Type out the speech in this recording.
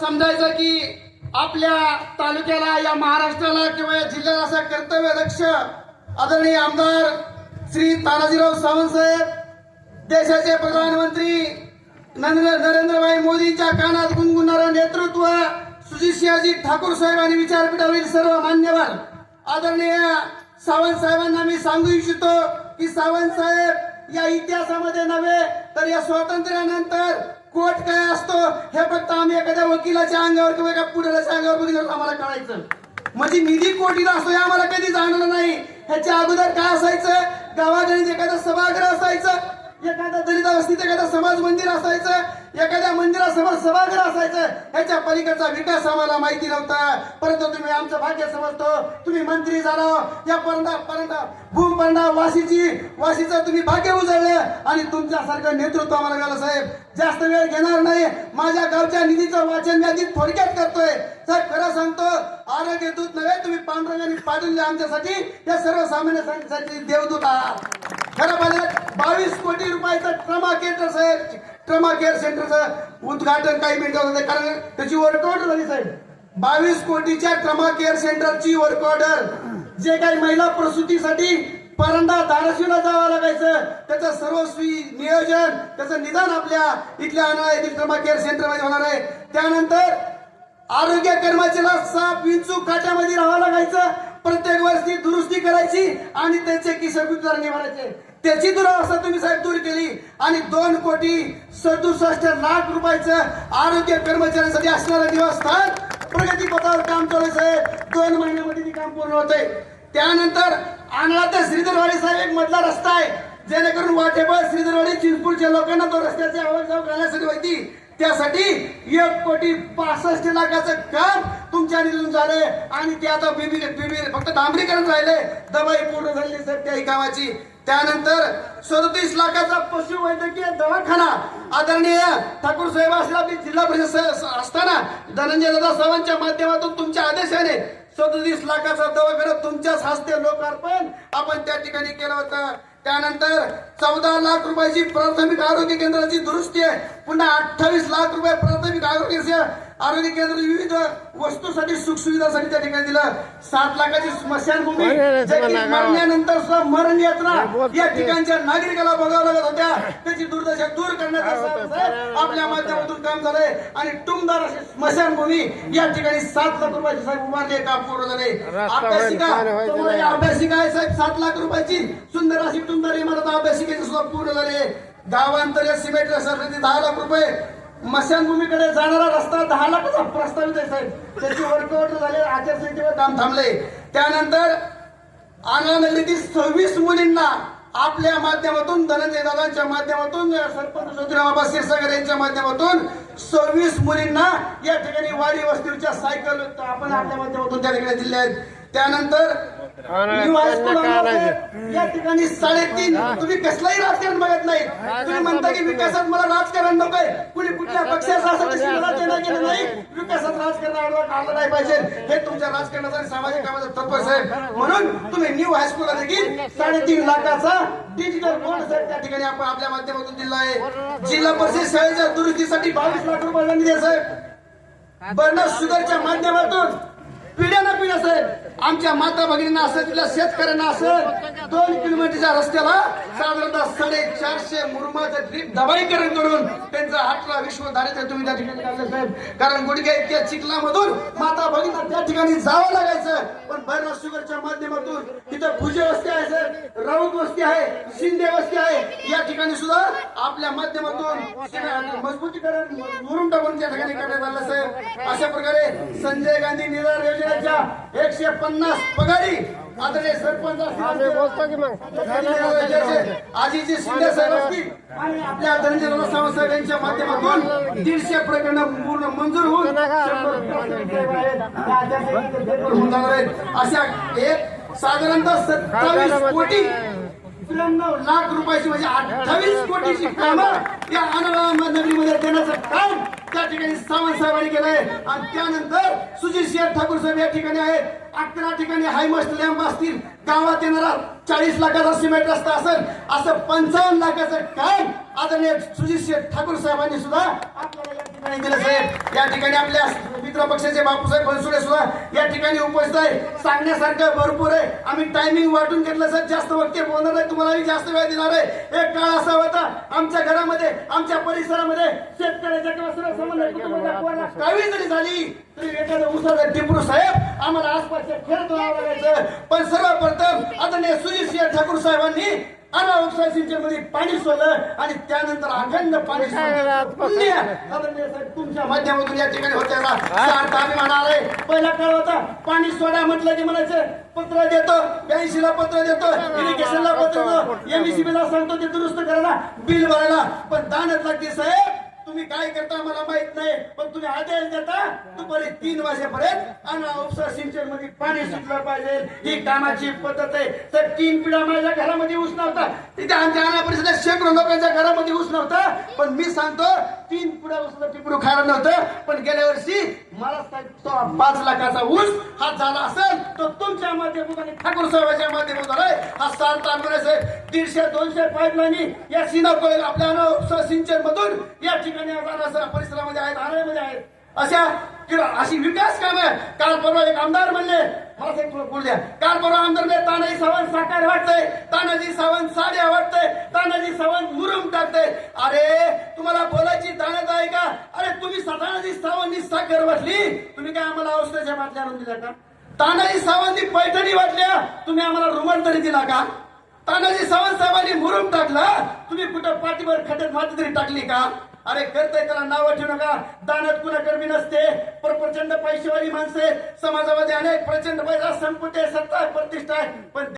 समजायचं की आपल्या तालुक्याला या महाराष्ट्राला किंवा या जिल्ह्याला असं कर्तव्य लक्ष आदरणीय आमदार श्री तानाजीराव सावंत साहेब देशाचे प्रधानमंत्री नरेंद्र नरेंद्रभाई मोदींच्या कानात गुणगुणणारं नेतृत्व सुजितसिंहजी ठाकूर साहेब आणि विचारपीठावरील सर्व मान्यवर आदरणीय सावंत साहेबांना मी सांगू इच्छितो की सावंत साहेब या इतिहासामध्ये नव्हे तर या स्वातंत्र्यानंतर कोर्ट काय असतो हे फक्त आम्ही एखाद्या वकिलाच्या अंगावर किंवा एका पुढाऱ्याच्या अंगावर बघितलं आम्हाला कळायचं. म्हणजे निधी कोटीला असतो हे आम्हाला कधी जाणलं नाही. ह्याच्या अगोदर काय असायचं? गावागणित एखादं सभागृह असायचं. एखादा दलित वस्तीत एखादा समाज मंदिर असायचं एखाद्या मंदिरासमोर सभागृह असायचं ह्याच्या पलीकडचा विकास आम्हाला माहिती नव्हता. परंतु तुम्ही आमचं भाग्य समजतो तुम्ही मंत्री झाला या परंडा परंडा भूम परंडा वाशीची वाशीचं तुम्ही भाग्य उजळलं आणि तुमच्यासारखं नेतृत्व आम्हाला मिळालं साहेब. जास्त वेळ घेणार नाही. माझ्या गावच्या निधीचं वाचन मी आधी थोडक्यात करतोय. साहेब खरं सांगतो आरोग्य दूत नव्हे तुम्ही पांडुरंगाने पाठवले आमच्यासाठी. या सर्वसामान्यांसाठी देवदूत आहात. खरं म्हणजे बावीस कोटी रुपयाचं ट्रमा केअर साहेब ट्रमा केअर सेंटरचं उद्घाटन काही मिनिटं होते कारण त्याची वर्क ऑर्डर झाली साहेब. बावीस कोटीच्या ट्रमा केअर सेंटरची वर्क ऑर्डर जे काही महिला प्रसूतीसाठी परंडा धाराशिवला जावं लागायचं त्याचं सर्वस्वी नियोजन त्याचं निदान आपल्या इथल्या अना ट्रमा केअर सेंटरमध्ये होणार आहे. त्यानंतर आरोग्य कर्मचाऱ्याला साप विंचू काट्यामध्ये राहावं लागायचं. प्रत्येक वर्षी दुरुस्ती करायची आणि त्यांचे किशोर निभारायचे त्याची दुरावस्था तुम्ही साहेब दूर केली. आणि दोन कोटी सदुसष्ट लाख रुपयाचं आरोग्य कर्मचाऱ्यांसाठी असणारं देवस्थान प्रगती पथावर काम चालू आहे. साहेब दोन महिन्यामध्ये ते काम पूर्ण होते त्यानंतर आणला ते श्रीधरवाडी साहेब एक मधला रस्ता आहे. जेणेकरून वाटेबळ श्रीधरवाडी चिंचपूरच्या लोकांना तो रस्त्याची आवक जाऊ करण्यासाठी होती त्यासाठी एक कोटी पासष्ट लाखाचं काम तुमच्या निधून झालंय. आणि ते आता बिबी बिबी फक्त डांबरीकरण राहिले दवाई पूर्ण झाली सर त्याही कामाची. त्यानंतर सदतीस लाखाचा पशुवैद्यकीय दवाखाना आदरणीय ठाकूर साहेब असला जिल्हा परिषद असताना धनंजय दादा साहेबांच्या माध्यमातून तुमच्या आदेशाने सदतीस लाखाचा दवाखाना तुमच्याच हस्ते लोकार्पण आपण त्या ठिकाणी केलं होतं. त्यानंतर चौदा लाख रुपयाची प्राथमिक आरोग्य केंद्राची दुरुस्ती आहे. पुन्हा अठ्ठावीस लाख रुपये प्राथमिक आरोग्य आरोग्य केंद्र विविध वस्तूसाठी सुखसुविधासाठी त्या ठिकाणी दिलं. सात लाखाची स्मशानभूमी मरण्यानंतर सुद्धा मरण यात्रा या ठिकाणच्या नागरिकाला बघावं लागत होत्या. त्याची दुर्दशा दूर करण्याचं आपल्या माध्यमातून काम झालंय. आणि टुमदार अशी स्मशानभूमी या ठिकाणी सात लाख रुपयाची साहेब उभारले काम पूर्ण झाले अभ्यासिका अभ्यासिका आहे साहेब सात लाख रुपयाची सुंदर अशी टुमदार इमारत अभ्यासिकेची सुद्धा पूर्ण झाली गावांतर सिमेंट रस्त्यासाठी दहा लाख रुपये. मशानभूमीकडे जाणारा रस्ता दहा लाखाचा प्रस्तावित आहे साहेब. त्याची वर्क ऑर्डर झाले आचारसंहितेवर काम थांबले. त्यानंतर आणला सव्वीस मुलींना आपल्या माध्यमातून धनंजय दादांच्या माध्यमातून सरपंच ज्योतिराव क्षीरसागर यांच्या माध्यमातून सव्वीस मुलींना या ठिकाणी वाडी वस्तीच्या सायकल आपण आपल्या माध्यमातून त्या ठिकाणी दिल्या आहेत. त्यानंतर न्यू हायस्कूल अंबाझरी या ठिकाणी साडेतीन तुम्ही कसलाही राजकारण बघत नाही. तुम्ही म्हणता की विकासात मला राजकारण नकोय. कुणी कुठल्या पक्षाचं असं नाही? विकासात राजकारण आडवा काढलं नाही पाहिजे. हे तुमच्या राजकारणाचं आणि सामाजिक कामाचं तत्व साहेब. म्हणून तुम्ही न्यू हायस्कूलला देखील साडेतीन लाखाचा डिजिटल बोर्ड साहेब त्या ठिकाणी आपण आपल्या माध्यमातून दिला आहे. जिल्हा परिषद शाळेच्या दुरुस्तीसाठी बावीस लाख रुपये निधी साहेब. बर्नर शुगरच्या माध्यमातून पिढ्या ना पिढ्या साहेब. आमच्या माता भगिनींना असं तिला शेतकऱ्यांना असं. दोन किलोमीटरच्या रस्त्याला साधारणतः साडेचारशे मुरुमाचं ड्रीप दबाईकरण करून त्यांचा अठरा विश्व दारिद्र्य तुम्ही त्या ठिकाणी काढलं साहेब. कारण गुडघे इतक्या चिखलामधून माता भगिनींना त्या ठिकाणी जावं लागायचं. पण भैरव शुगरच्या माध्यमातून तिथं भुजे वस्ती आहे साहेब. राऊत वस्ती आहे शिंदे वस्ती आहे. या ठिकाणी सुद्धा आपल्या माध्यमातून मजबूतीकरण मुरुम टाकून त्या ठिकाणी करण्यात आलं साहेब. अशा प्रकारे संजय गांधी निधार योजनेच्या एकशे पन्नास पगारी आदरणीय सरपंच असतील, आजीचे शिंदे साहेब असतील. आणि आपल्या साहेब यांच्या माध्यमातून दीडशे प्रकरण पूर्ण मंजूर होऊन होऊन जाणार आहेत. अशा एक साधारणतः सत्तावीस कोटी त्र्याण्णव लाख रुपयाची म्हणजे अठ्ठावीस कोटीची कामं या अनवा नगरीमध्ये ठिकाणी सावंत साहेबांनी केलंय. आणि त्यानंतर सुजित सिंह ठाकूर साहेब या ठिकाणी आहेत. अकरा ठिकाणी हायमस्ट लॅम्प असतील. गावात येणारा चाळीस लाखाचा सिमेंट रस्ता असेल असं पंचावन्न लाखाचं काम आदरणीय सुजित शेठ ठाकूर साहेबांनी सुद्धा आपल्याला या ठिकाणी दिलं साहेब. या ठिकाणी आपल्या मित्र पक्षाचे बापूसाहेब बनसोडे सुद्धा या ठिकाणी उपस्थित आहे. सांगण्यासारखं भरपूर आहे. आम्ही टायमिंग वाटून घेतलं सर जास्त वक्ते बोलणार नाही तुम्हालाही जास्त वेळ देणार आहे. एक काळ असा होता आमच्या घरामध्ये आमच्या परिसरामध्ये शेतकऱ्याच्या किंवा कुटुंबाच्या काळी जरी झाली एखादं उसाचं टिपरू साहेब आम्हाला आसपासच्या खेळ धुवावं लागायचं पण सर्वप्रथम आदरणीय सुजित सिंह ठाकूर साहेबांनी अनावश्यक सिंचनमध्ये पाणी सोडलं आणि त्यानंतर अखंड पाणी सोडलं. आदरणीय साहेब तुमच्या माध्यमातून या ठिकाणी होते ना सार्थ आम्ही म्हणाल पहिला काळ होता पाणी सोडा म्हटलं की म्हणायचं पत्र देतो ब्याऐंशी ला पत्र देतो. इरिगेशनला पत्र देतो एमईसीबी ला सांगतो ते दुरुस्त करायला बिल भरायला पण दानच लागते साहेब. तुम्ही काय करता मला माहीत नाही पण तुम्ही आदेश देता दुपारी तीन वाजेपर्यंत आणि उपसा सिंचनमध्ये पाणी सुटलं पाहिजे. ही कामाची पद्धत आहे. तर तीन पिढ्या माझ्या घरामध्ये ऊस नव्हता. तिथे आमच्या आणा परिसरात शेकडो लोकांच्या घरामध्ये उस नव्हता. पण मी सांगतो तीन पिढ्या उसलं टिपरू खायला नव्हतं. पण गेल्या वर्षी मला साहेब तो पाच लाखाचा ऊस हा झाला असेल तर तुमच्या माध्यमातून ठाकूर साहेबांच्या माध्यमातून हा सात आंबोले साहेब दीडशे दोनशे पाईपलाईनी या सिनाकोळे आपल्या सिंचन मधून या ठिकाणी परिसरामध्ये आहेत आळ्यामध्ये आहेत. अशा किंवा अशी विकास काम. आहे काल परवा एक आमदार म्हणले मला ते द्या. काल परवा आमदार म्हणले तानाजी सावंत साकार वाटतंय. तानाजी सावंत साड्या वाटतंय. तानाजी सावंत मुरुम टाकतंय. अरे तुम्हाला बोलायची ताणत आहे का? अरे तुम्ही तानाजी सावंतनी साखर वाटली. तुम्ही काय आम्हाला औषधाच्या बाटल्या आणून दिल्या का? तानाजी सावंतनी पैठणी वाटल्या. तुम्ही आम्हाला रुमाल तरी दिला का? तानाजी सावंत साहेबांनी मुरुम टाकला. तुम्ही कुठं पाठीवर खड्यात माती तरी टाकली का? अरे करताय त्याला नावं ठेवू नका. दानत कुणा कर्मी नसते. पर प्रचंड पैसेवाली माणसे. समाजामध्ये अनेक प्रचंड पैसा संपत्ती सत्ता प्रतिष्ठा आहे. पण